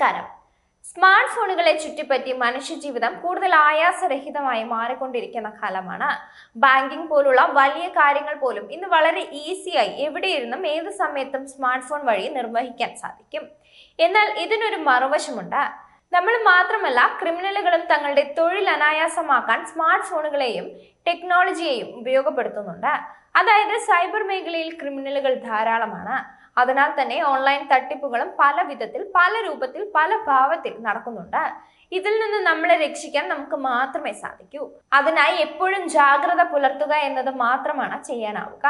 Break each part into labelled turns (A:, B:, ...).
A: നമസ്കാരം. സ്മാർട്ട് ഫോണുകളെ ചുറ്റിപ്പറ്റി മനുഷ്യജീവിതം കൂടുതൽ ആയാസരഹിതമായി മാറിക്കൊണ്ടിരിക്കുന്ന കാലമാണ്. ബാങ്കിംഗ് പോലുള്ള വലിയ കാര്യങ്ങൾ പോലും ഇന്ന് വളരെ ഈസിയായി എവിടെയിരുന്നും ഏത് സമയത്തും സ്മാർട്ട് ഫോൺ വഴി നിർവഹിക്കാൻ സാധിക്കും. എന്നാൽ ഇതിനൊരു മറുവശമുണ്ട്. നമ്മൾ മാത്രമല്ല ക്രിമിനലുകളും തങ്ങളുടെ തൊഴിൽ അനായാസമാക്കാൻ സ്മാർട്ട് ഫോണുകളെയും ടെക്നോളജിയെയും ഉപയോഗപ്പെടുത്തുന്നുണ്ട്. അതായത് സൈബർ മേഖലയിൽ ക്രിമിനലുകൾ ധാരാളമാണ്. അതിനാൽ തന്നെ ഓൺലൈൻ തട്ടിപ്പുകളും പല വിധത്തിൽ പല രൂപത്തിൽ പല ഭാവത്തിൽ നടക്കുന്നുണ്ട്. ഇതിൽ നിന്ന് നമ്മളെ രക്ഷിക്കാൻ നമുക്ക് മാത്രമേ സാധിക്കൂ. അതിനായി എപ്പോഴും ജാഗ്രത പുലർത്തുക എന്നത് മാത്രമാണ് ചെയ്യാനാവുക.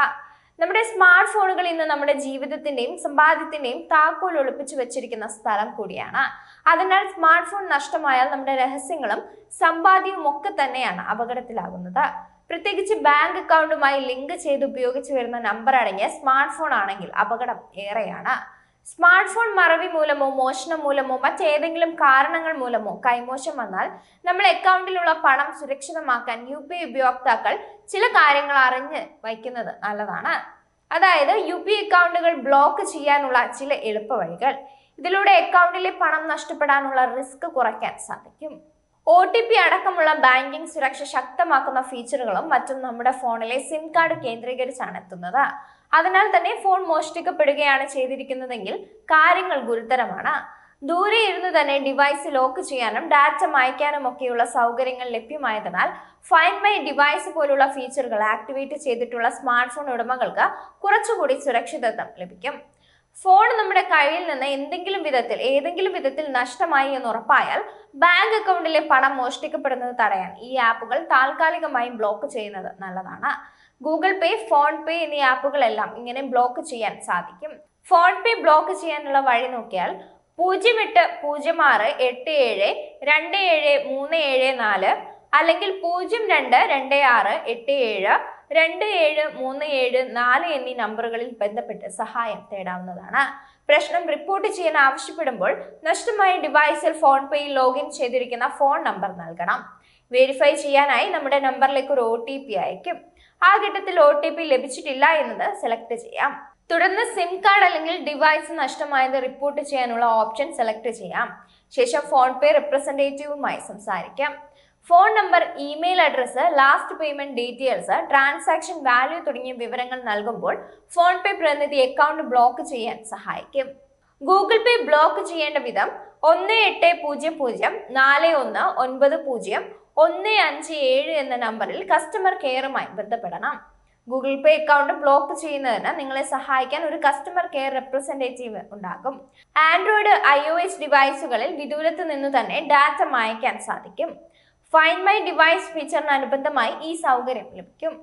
A: നമ്മുടെ സ്മാർട്ട് ഫോണുകൾ ഇന്ന് നമ്മുടെ ജീവിതത്തിന്റെയും സമ്പാദ്യത്തിന്റെയും താക്കോൽ ഒളിപ്പിച്ചു വെച്ചിരിക്കുന്ന സ്ഥലം കൂടിയാണ്. അതിനാൽ സ്മാർട്ട് ഫോൺ നഷ്ടമായാൽ നമ്മുടെ രഹസ്യങ്ങളും സമ്പാദ്യവും ഒക്കെ തന്നെയാണ് അപകടത്തിലാകുന്നത്. പ്രത്യേകിച്ച് ബാങ്ക് അക്കൗണ്ടുമായി ലിങ്ക് ചെയ്ത് ഉപയോഗിച്ചു വരുന്ന നമ്പർ അടങ്ങിയ സ്മാർട്ട് ഫോൺ ആണെങ്കിൽ അപകടം ഏറെയാണ്. സ്മാർട്ട് ഫോൺ മറവി മൂലമോ മോഷണം മൂലമോ മറ്റേതെങ്കിലും കാരണങ്ങൾ മൂലമോ കൈമോശം വന്നാൽ നമ്മൾ അക്കൗണ്ടിലുള്ള പണം സുരക്ഷിതമാക്കാൻ യു പി ഐ ഉപയോക്താക്കൾ ചില കാര്യങ്ങൾ അറിഞ്ഞ് വയ്ക്കുന്നത് നല്ലതാണ്. അതായത് യു പി അക്കൗണ്ടുകൾ ബ്ലോക്ക് ചെയ്യാനുള്ള ചില എളുപ്പ വഴികൾ ഇതിലൂടെ അക്കൗണ്ടിലെ പണം നഷ്ടപ്പെടാനുള്ള റിസ്ക് കുറയ്ക്കാൻ സാധിക്കും. ഒ ടി പി അടക്കമുള്ള ബാങ്കിംഗ് സുരക്ഷ ശക്തമാക്കുന്ന ഫീച്ചറുകളും മറ്റും നമ്മുടെ ഫോണിലെ സിം കാർഡ് കേന്ദ്രീകരിച്ചാണ് എത്തുന്നത്. അതിനാൽ തന്നെ ഫോൺ മോഷ്ടിക്കപ്പെടുകയാണ് ചെയ്തിരിക്കുന്നതെങ്കിൽ കാര്യങ്ങൾ ഗുരുതരമാണ്. ദൂരെ ഇരുന്ന് തന്നെ ഡിവൈസ് ലോക്ക് ചെയ്യാനും ഡാറ്റ മായ്ക്കാനും ഒക്കെയുള്ള സൗകര്യങ്ങൾ ലഭ്യമായതിനാൽ ഫൈൻ മൈ ഡിവൈസ് പോലുള്ള ഫീച്ചറുകൾ ആക്ടിവേറ്റ് ചെയ്തിട്ടുള്ള സ്മാർട്ട് ഫോൺ ഉടമകൾക്ക് കുറച്ചുകൂടി സുരക്ഷിതത്വം ലഭിക്കും. ഫോൺ നമ്മുടെ കയ്യിൽ നിന്ന് എന്തെങ്കിലും വിധത്തിൽ ഏതെങ്കിലും വിധത്തിൽ നഷ്ടമായി എന്ന് ഉറപ്പായാൽ ബാങ്ക് അക്കൗണ്ടിലെ പണം മോഷ്ടിക്കപ്പെടുന്നത് തടയാൻ ഈ ആപ്പുകൾ താൽക്കാലികമായി ബ്ലോക്ക് ചെയ്യുന്നത് നല്ലതാണ്. ഗൂഗിൾ പേ ഫോൺ പേ എന്നീ ആപ്പുകളെല്ലാം ഇങ്ങനെ ബ്ലോക്ക് ചെയ്യാൻ സാധിക്കും. ഫോൺ പേ ബ്ലോക്ക് ചെയ്യാനുള്ള വഴി നോക്കിയാൽ പൂജ്യം എട്ട് പൂജ്യം ആറ് എട്ട് ഏഴ് രണ്ട് ഏഴ് മൂന്ന് ഏഴ് നാല് അല്ലെങ്കിൽ പൂജ്യം രണ്ട് രണ്ട് ആറ് എട്ട് ഏഴ് രണ്ട് ഏഴ് മൂന്ന് ഏഴ് നാല് എന്നീ നമ്പറുകളിൽ ബന്ധപ്പെട്ട് സഹായം തേടാവുന്നതാണ്. പ്രശ്നം റിപ്പോർട്ട് ചെയ്യാൻ ആവശ്യപ്പെടുമ്പോൾ നഷ്ടമായ ഡിവൈസിൽ ഫോൺ പേയിൽ ലോഗിൻ ചെയ്തിരിക്കുന്ന ഫോൺ നമ്പർ നൽകണം. വെരിഫൈ ചെയ്യാനായി നമ്മുടെ നമ്പറിലേക്ക് ഒരു ഒ ടി പി അയക്കും ആ ഘട്ടത്തിൽ ഒ ടി പി ലഭിച്ചിട്ടില്ല എന്നത് സെലക്ട് ചെയ്യാം. തുടർന്ന് സിം കാർഡ് അല്ലെങ്കിൽ ഡിവൈസ് നഷ്ടമായത് റിപ്പോർട്ട് ചെയ്യാനുള്ള ഓപ്ഷൻ സെലക്ട് ചെയ്യാം. ശേഷം ഫോൺ പേ റെപ്രസെന്റേറ്റീവുമായി സംസാരിക്കാം. Phone number email address last payment details transaction value തുടങ്ങിയ വിവരങ്ങൾ നൽകുമ്പോൾ ഫോൺ പേ പ്രതിനിധി അക്കൗണ്ട് ബ്ലോക്ക് ചെയ്യാൻ സഹായിക്കും. ഗൂഗിൾ പേ ബ്ലോക്ക് ചെയ്യേണ്ട വിധം ഒന്ന് എട്ട് പൂജ്യം പൂജ്യം നാല് ഒന്ന് ഒൻപത് പൂജ്യം ഒന്ന് അഞ്ച് ഏഴ് എന്ന നമ്പറിൽ കസ്റ്റമർ കെയറുമായി ബന്ധപ്പെടണം. ഗൂഗിൾ പേ അക്കൗണ്ട് ബ്ലോക്ക് ചെയ്യുന്നതിന് നിങ്ങളെ സഹായിക്കാൻ ഒരു കസ്റ്റമർ കെയർ റെപ്രസെന്റേറ്റീവ് ഉണ്ടാകും. ആൻഡ്രോയിഡ് ഐ ഡിവൈസുകളിൽ വിദൂരത്ത് നിന്ന് തന്നെ ഡാറ്റ മായ്ക്കാൻ സാധിക്കും. ഫൈൻഡ് മൈ ഡിവൈസ് ഫീച്ചറിനനുബന്ധമായി ഈ സൗകര്യം ലഭിക്കും.